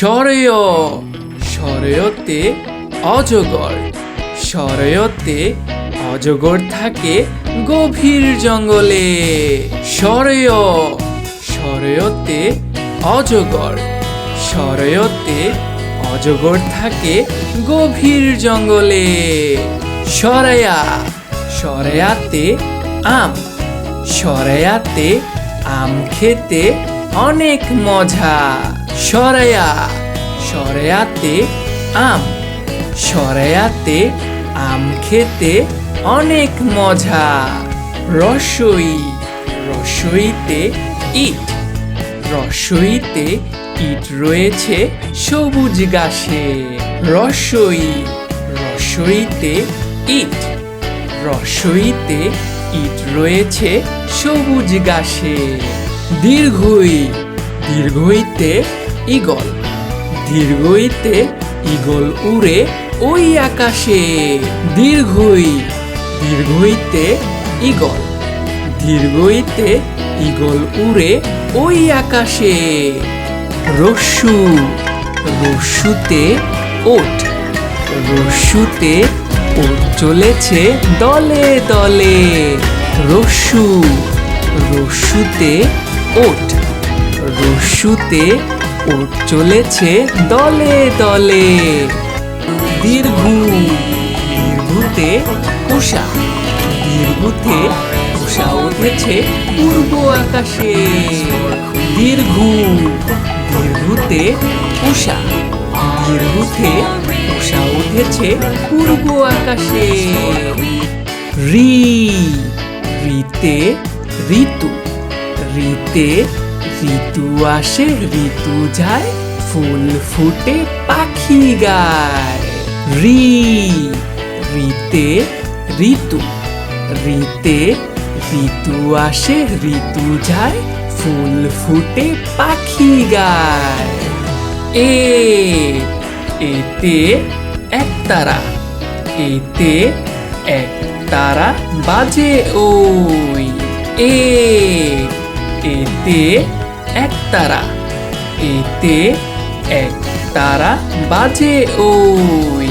সরেয়, সরেয়তে অজগর সরেয়তে অজগর থাকে গভীর জঙ্গলে। সরেয়, সরেয়তে অজগর সরেয়তে অজগর থাকে গভীর জঙ্গলে। সরেয়া, সরেয়াতে আম সরেয়াতে আম খেতে অনেক মজা। সরেয়া সরেয়াতে আম সরেয়াতে আম খেতে অনেক মজা। রসই, রসইতে ইট রসইতে ইট রয়েছে সবুজ গাছে। রসই, রসইতে ইট রসইতে ইট রয়েছে সবুজ গাছে। দীর্ঘই, দীর্ঘইতে ইগল দীর্ঘইতে ইগল উড়ে ওই আকাশে। দীর্ঘই, দীর্ঘইতে ইগল দীর্ঘইতে ইগল উড়ে ওই আকাশে। রস্যু, রস্যুতে ওট। রস্যুতে ওট চলেছে দলে দলে। রস্যু, রস্যুতে ওট। রস্যুতে ওট চলেছে দলে দলে। দীর্ঘু দীর্ঘুতে উষা দীর্ঘুতে উষা উঠেছে পূর্ব আকাশে। দীর্ঘু দীর্ঘুতে উষা দীর্ঘুতে উষা উঠেছে পূর্ব আকাশে। রি, রিতে ঋতু, রিতে ঋতু আসে, ঋতু যায়, ফুল ফুটে, পাখি গায়। রি রিতে ঋতু। রিতে ঋতু আসে, ঋতু যায়, ফুল ফুটে, পাখি গায়। এ, এতে একতারা এতে এক তারা বাজে ওই। এ এতে এক তারা। এতে এক তারা বাজে ওই।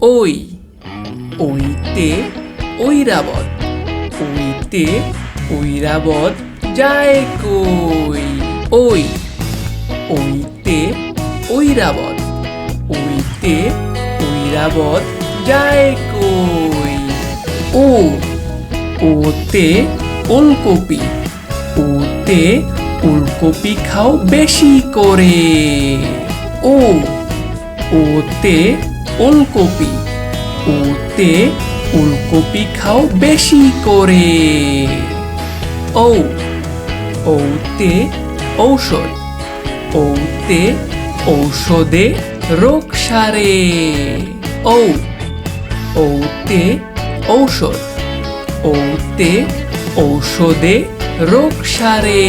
ওই। ওইতে ঐরাবত। ওইতে ঐরাবত যায় কই? ওই। ওইতে ঐরাবত। ওইতে ঐরাবত যায় কই? ও। ওতে ওলকপি। ওতে ওলকপি খাও বেশি করে। ও ওতে ওলকপি ওতে ওলকপি খাও বেশি করে। ও ওতে ঔষধ ওতে ঔষধে রোগ সারে। ও ওতে ঔষধ ওতে ঔষধে রোগ সারে।